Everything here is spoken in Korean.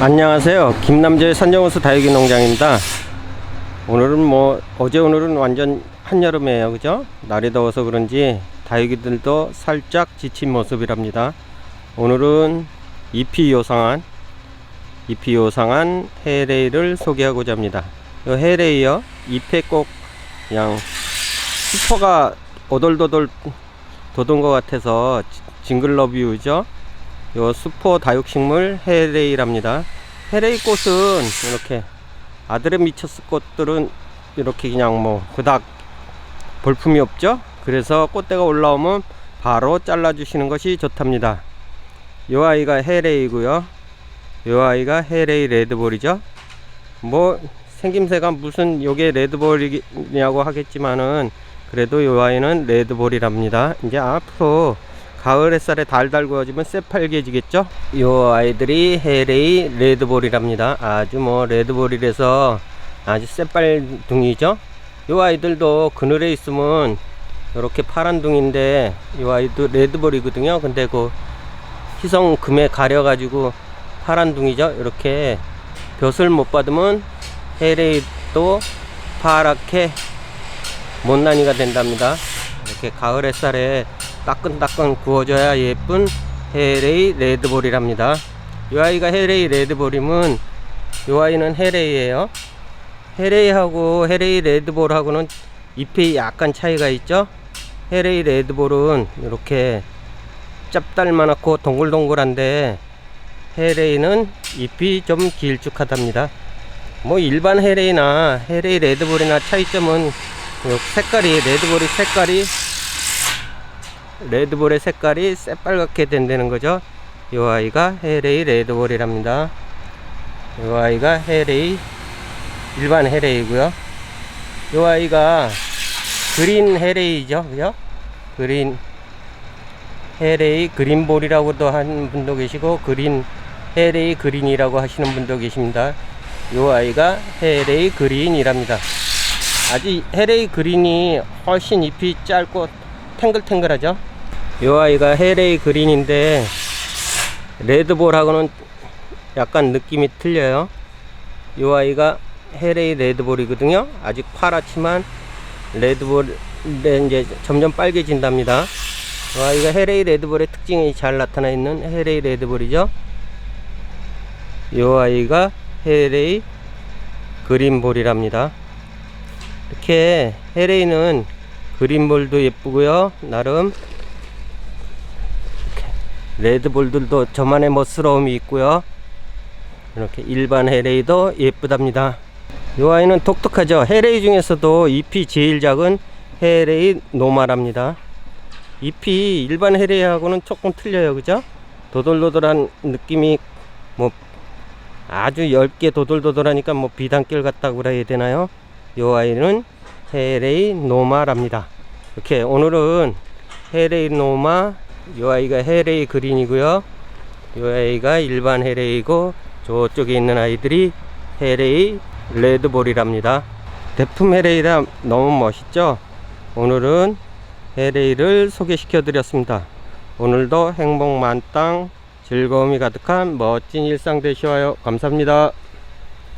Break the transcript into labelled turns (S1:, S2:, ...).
S1: 안녕하세요. 김남재 산정호수 다육이 농장입니다. 오늘은 뭐 어제 오늘은 완전 한여름이에요. 그죠? 날이 더워서 그런지 다육이들도 살짝 지친 모습이랍니다. 오늘은 잎이 요상한 잎이 요상한 헤레이를 소개하고자 합니다. 이 헤레이요. 잎에 꼭 그냥 수포가 오돌도돌 돋은 것 같아서 지- 징글러뷰죠. 요 수포 다육식물 헤레이랍니다. 헤레이 꽃은 이렇게 미쳤을 꽃들은 이렇게 그냥 뭐 그닥 볼품이 없죠. 그래서 꽃대가 올라오면 바로 잘라주시는 것이 좋답니다. 요 아이가 헤레이고요. 요 아이가 헤레이 레드볼이죠. 뭐 생김새가 무슨 요게 레드볼이냐고 하겠지만은 그래도 요 아이는 레드볼이랍니다. 이제 앞으로 가을 햇살에 달달 구워지면 새빨개지겠죠? 요 아이들이 헤레이 레드볼이랍니다. 아주 뭐 레드볼이라서 아주 새빨둥이죠? 요 아이들도 그늘에 있으면 이렇게 파란둥인데 요 아이도 레드볼이거든요. 근데 그 희성 금에 가려가지고 파란둥이죠? 이렇게 볕을 못 받으면 헤레이도 파랗게 못난이가 된답니다. 이렇게 가을 햇살에 따끈따끈 구워져야 예쁜 헤레이 레드볼이랍니다. 이 아이가 헤레이 레드볼이면 이 아이는 헤레이예요. 헤레이하고 헤레이 레드볼하고는 잎이 약간 차이가 있죠. 헤레이 레드볼은 이렇게 짭달만하고 동글동글한데 헤레이는 잎이 좀 길쭉하답니다. 뭐 일반 헤레이나 헤레이 레드볼이나 차이점은 요 색깔이 레드볼이 색깔이 레드볼의 색깔이 새빨갛게 된다는 거죠. 이 아이가 헤레이 레드볼이랍니다. 이 아이가 헤레이 일반 헤레이고요. 이 아이가 그린 헤레이죠, 그죠? 그린 헤레이 그린볼이라고도 하는 분도 계시고 그린 헤레이 그린이라고 하시는 분도 계십니다. 이 아이가 헤레이 그린이랍니다. 아주 헤레이 그린이 훨씬 잎이 짧고 탱글탱글하죠. 이 아이가 헤레이 그린인데 레드볼하고는 약간 느낌이 틀려요. 이 아이가 헤레이 레드볼이거든요. 아직 파랗지만 레드볼에 이제 점점 빨개진답니다. 이 아이가 헤레이 레드볼의 특징이 잘 나타나 있는 헤레이 레드볼이죠. 이 아이가 헤레이 그린볼이랍니다. 이렇게 헤레이는 그린볼도 예쁘고요. 나름 레드볼들도 저만의 멋스러움이 있고요. 이렇게 일반 헤레이도 예쁘답니다. 이 아이는 독특하죠. 헤레이 중에서도 잎이 제일 작은 헤레이 노마랍니다. 잎이 일반 헤레이하고는 조금 틀려요. 그죠? 도돌도돌한 느낌이 뭐 아주 얇게 도돌도돌하니까 뭐 비단길 같다고 그래야 되나요? 요 아이는 헤레이 노마랍니다. 이렇게 오늘은 헤레이 노마, 요 아이가 헤레이 그린이고요. 요 아이가 일반 헤레이고 저쪽에 있는 아이들이 헤레이 레드볼이랍니다. 대품 헤레이라 너무 멋있죠? 오늘은 헤레이를 소개시켜 드렸습니다. 오늘도 행복 만땅 즐거움이 가득한 멋진 일상 되시어요. 감사합니다.